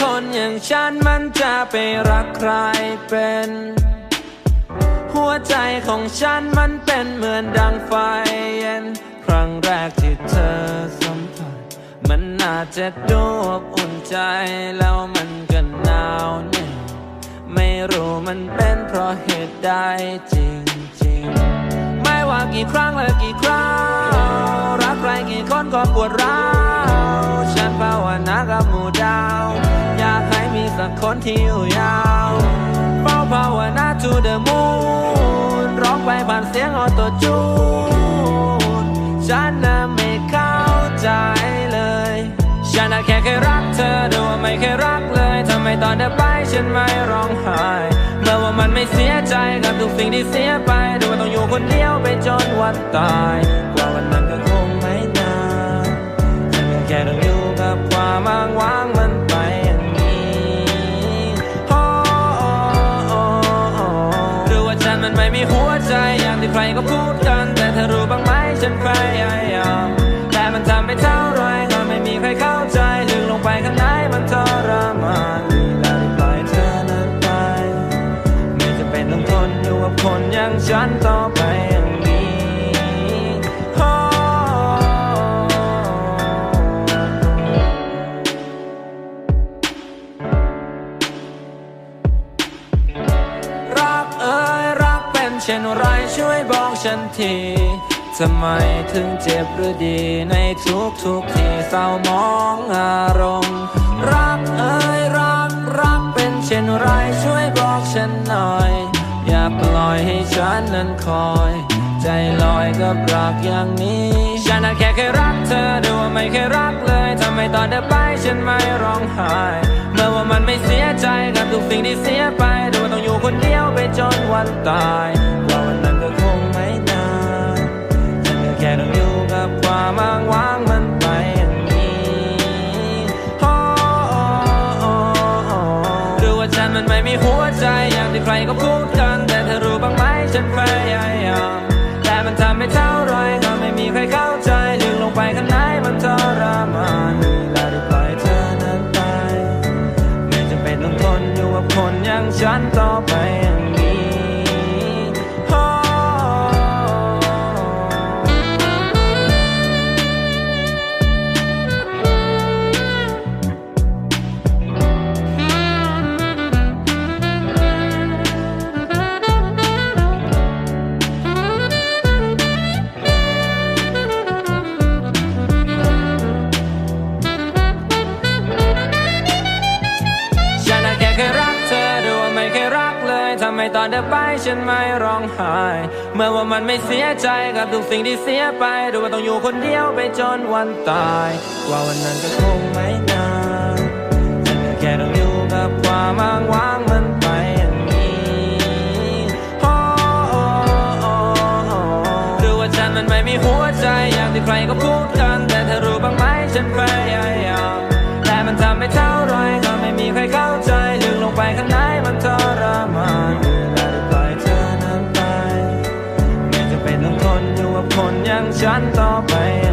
คนอย่างฉันมันจะไปรักใครเป็น หัวใจของฉันมันเป็นเหมือนดังไฟเย็น ครั้งแรกที่เธอสัมผัส มันน่าจะดูอบอุ่นใจแล้วมันก็หนาวเหน็บไม่รู้มันเป็นเพราะเหตุใดจริงๆ ไม่ว่ากี่ครั้งและกี่คราวรักใครกี่คนก็ปวดร้าว คนที่อยู่ยาวเฝ้าภาวนา to the moon ร้องไปผ่านเสียงออโตจูนฉันน่ะไม่เข้าใจเลย ฉันน่ะแค่เคยรักเธอดูว่าไม่เคยรักเลยทำไมตอนเธอไปฉันไม่ร้องไห้เมื่อว่ามันไม่เสียใจกับทุกสิ่งที่เสียไปดูว่าต้องอยู่คนเดียวไปจนวันตายกว่าวันนั้นก็ ก็พูดกัน แต่เธอรู้บ้างไหมฉันพยายามแต่มันทำไม่เท่าไรก็ไม่มีใครเข้าใจลึกลงไปข้างในมันทร เช่นไรช่วยบอกฉันทีทำไมถึงเจ็บหรือดีในทุกทุกที่เศร้ามองอารมณ์ รักเอ่ยรักรักเป็นเช่นไรช่วยบอกฉันหน่อย อย่าปล่อยให้ฉันนั้นคอย ใจลอยกับรักอย่างนี้ ฉันน่ะแค่เคยรักเธอดูว่าไม่เคยรักเลยทำไมตอนเธอไปฉันไม่ร้องไห้ เมื่อว่ามันไม่เสียใจกับทุกสิ่งที่เสียไปดูว่าต้องอยู่คนเดียวไปจนวันตาย ไม่มีหัวใจอย่างที่ใครก็พูด ตอนเธอไปฉันไม่ร้องไห้ เมื่อว่ามันไม่เสียใจกับทุกสิ่งที่เสียไปดูว่าต้องอยู่คนเดียวไปจนวันตาย ว่าวันนั้นก็คงไม่นานแค่ต้องอยู่กับความอ้างว้าง ย่างฉันต่อไป